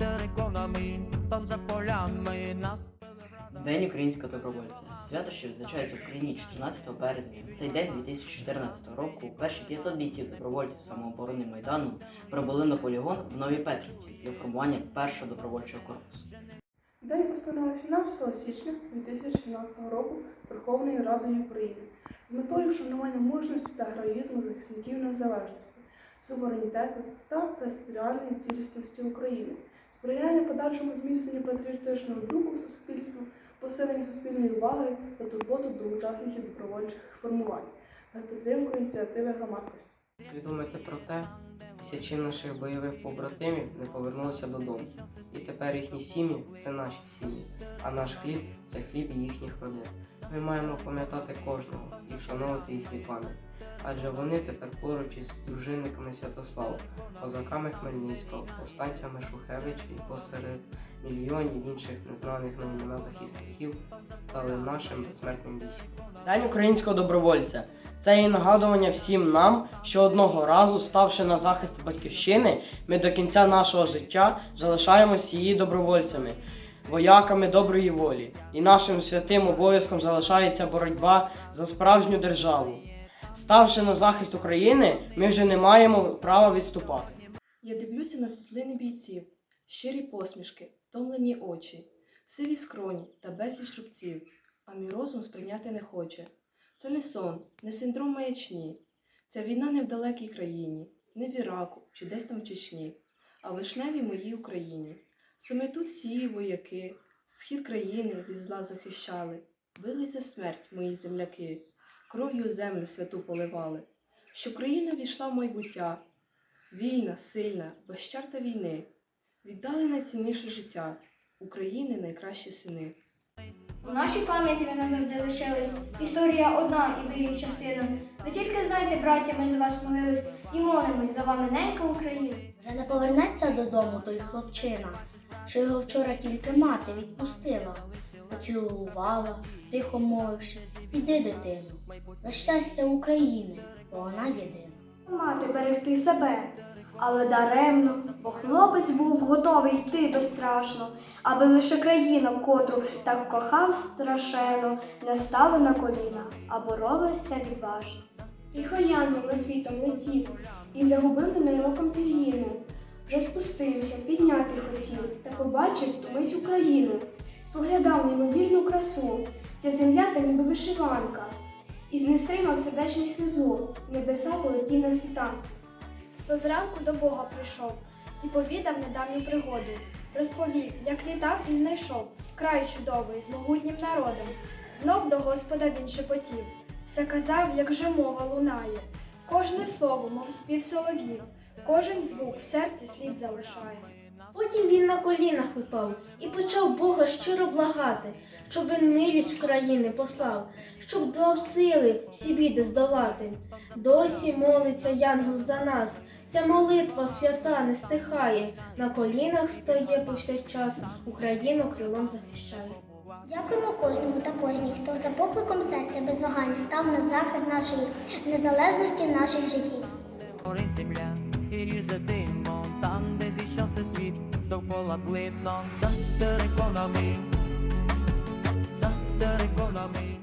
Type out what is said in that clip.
териконами, там за полями нас. День українського добровольця. Свято, що відзначається в Україні 14 березня. Цей день 2014 року перші 500 бійців добровольців самооборони Майдану прибули на полігон в Новій Петрівці для формування першого добровольчого корпусу. День установи 17 січня 2017 року Верховною Радою України з метою вшанування мужності та героїзму захисників незалежності, суверенітету та територіальної цілісності України, сприяння подальшому зміцненню патріотичного духу в суспільству, посиленню суспільної уваги та турботу до учасників добровольчих формувань та підтримку ініціативи громадськості. Відомити про те, тисячі наших бойових побратимів не повернулися додому. І тепер їхні сім'ї це наші сім'ї, а наш хліб це хліб їхніх родин. Ми маємо пам'ятати кожного і вшановувати їхню пам'ять. Адже вони тепер поруч із дружинниками Святослава, козаками Хмельницького, повстанцями Шухевича і посеред мільйонів інших незнаних на імена захисників стали нашим безсмертним військом. День українського добровольця. Це і нагадування всім нам, що одного разу, ставши на захист батьківщини, ми до кінця нашого життя залишаємось її добровольцями, вояками доброї волі. І нашим святим обов'язком залишається боротьба за справжню державу. Ставши на захист України, ми вже не маємо права відступати. Я дивлюся на світлини бійців, щирі посмішки, втомлені очі, сиві скроні та безліч рубців, а мій розум сприйняти не хоче. Це не сон, не синдром маячні. Ця війна не в далекій країні, не в Іраку чи десь там в Чечні, а в вишневій моїй Україні. Саме тут всі вояки, схід країни від зла захищали, бились за смерть мої земляки, кров'ю землю святу поливали, щоб країна війшла в майбуття, вільна, сильна, без чар та війни, віддали найцінніше життя, України найкращі сини. У нашій пам'яті ви назавжди лишились. Історія одна і ви її частина. Ви тільки знайте, браття, ми за вас молились і молимось за вами, ненька Україна. Вже не повернеться додому той хлопчина, що його вчора тільки мати відпустила, поцілувала, тихо мовивши, іди, дитину, за щастя України, бо вона єдина. Мати берегти себе, але даремно, бо хлопець був готовий йти безстрашно, аби лише країна, котру так кохав страшенно, не стала на коліна, а боролася відважно. Тихо янгол світом летів і загубив до неї оком пір'їну. Вже спустився, підняти хотів, та побачив ту мить Україну. Споглядав неймовірну красу, ця земля та ніби вишиванка. І не стримав сердечну сльозу, небеса полетів на світанку. Спозранку до Бога прийшов і повідав недавню пригоду. Розповів, як літав і знайшов край чудовий з могутнім народом. Знов до Господа він шепотів, все казав, як же мова лунає. Кожне слово, мов спів солов'їв, кожен звук в серці слід залишає. Потім він на колінах упав і почав Бога щиро благати, щоб він милість в країни послав, щоб дав сили всі біди здолати. Досі молиться Янгол за нас. Ця молитва свята не стихає, на колінах стає повсякчас, Україну крилом захищає. Дякуємо кожному та кожній, хто за покликом серця без вагань став на захист нашої незалежності наших життів. Горить земля і різе димом, там, де зійшовся світ, довкола блидно, за териконами, за териконами.